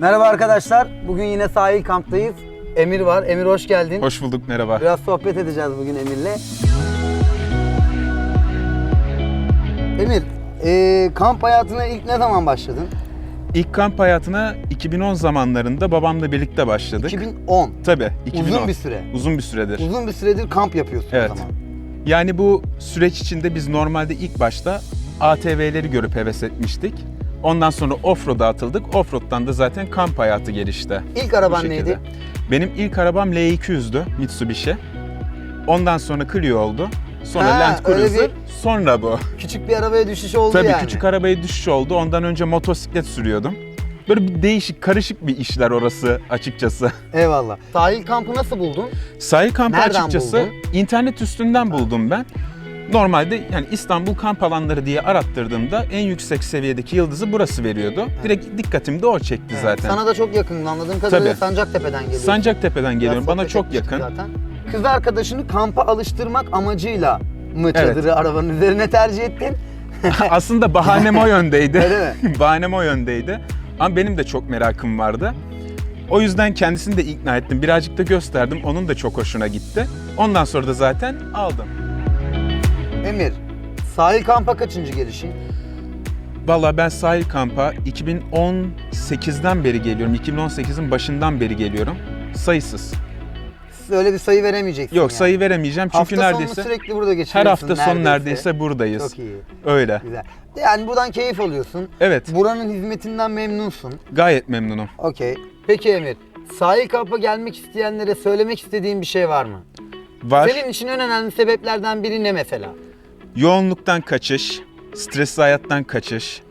Merhaba arkadaşlar. Bugün yine sahil kamptayız. Emir var. Emir hoş geldin. Hoş bulduk, merhaba. Biraz sohbet edeceğiz bugün Emir'le. Emir, eee, kamp hayatına ilk ne zaman başladın? İlk kamp hayatına 2010 zamanlarında babamla birlikte başladık. 2010. Tabii, 2010. Uzun bir süre. Uzun bir süredir. Uzun bir süredir kamp yapıyorsun Evet. o zaman. Yani bu süreç içinde biz normalde ilk başta ATV'leri görüp heves etmiştik. Ondan sonra offroad'a atıldık. Offroad'dan da zaten kamp hayatı gelişti. İlk araban neydi? Benim ilk arabam L200'dü, Mitsubishi. Ondan sonra Clio oldu. Sonra Ha, Land Cruiser, sonra bu. Küçük bir arabaya düşüş oldu Tabii yani. küçük arabaya düşüş oldu. Ondan önce motosiklet sürüyordum. Böyle bir değişik, karışık bir işler orası açıkçası. Eyvallah. Sahil kampı nasıl buldun? Sahil kampı Nereden açıkçası buldun? internet üstünden buldum ben. Normalde yani İstanbul kamp alanları diye arattırdığımda en yüksek seviyedeki yıldızı burası veriyordu. Direkt dikkatimi de o çekti zaten. Sana da çok yakın anladığım kadarıyla Tabii. Sancaktepe'den geliyorsun. Sancaktepe'den geliyorum. Bana çok yakın. Zaten. Kız arkadaşını kampa alıştırmak amacıyla mı Evet. çadırı arabanın üzerine tercih ettin? Aslında bahanem o yöndeydi. Öyle mi? bahanem o yöndeydi. Ama benim de çok merakım vardı. O yüzden kendisini de ikna ettim. Birazcık da gösterdim. Onun da çok hoşuna gitti. Ondan sonra da zaten aldım. Emir, sahil kampa kaçıncı gelişin? Vallahi ben sahil kampa 2018'den beri geliyorum. 2018'in başından beri geliyorum. Sayısız. Öyle bir sayı veremeyeceksin Yok yani. sayı veremeyeceğim çünkü Hafta neredeyse sürekli burada her geçiriyorsun hafta sonu neredeyse buradayız. Çok iyi, Öyle. güzel. Yani buradan keyif alıyorsun. Evet, Buranın hizmetinden memnunsun. gayet memnunum. Okey. Peki Emir, sahil kampa gelmek isteyenlere söylemek istediğin bir şey var mı? Var. Senin için en önemli sebeplerden biri ne mesela? Yoğunluktan kaçış, stresli hayattan kaçış,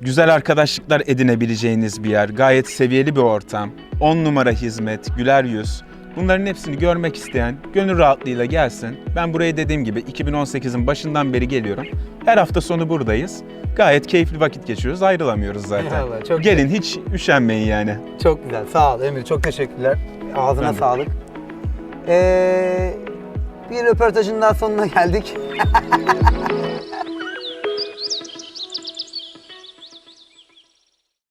güzel arkadaşlıklar edinebileceğiniz bir yer, gayet seviyeli bir ortam, 10 numara hizmet, güler yüz. Bunların hepsini görmek isteyen gönül rahatlığıyla gelsin. Ben buraya dediğim gibi 2018'in başından beri geliyorum. Her hafta sonu buradayız. Gayet keyifli vakit geçiriyoruz, ayrılamıyoruz zaten. Eyvallah, çok Gelin hiç üşenmeyin yani. Çok güzel. Sağ ol Emir. Çok teşekkürler. Ağzına de. sağlık. Ee, bir röportajın daha sonuna geldik.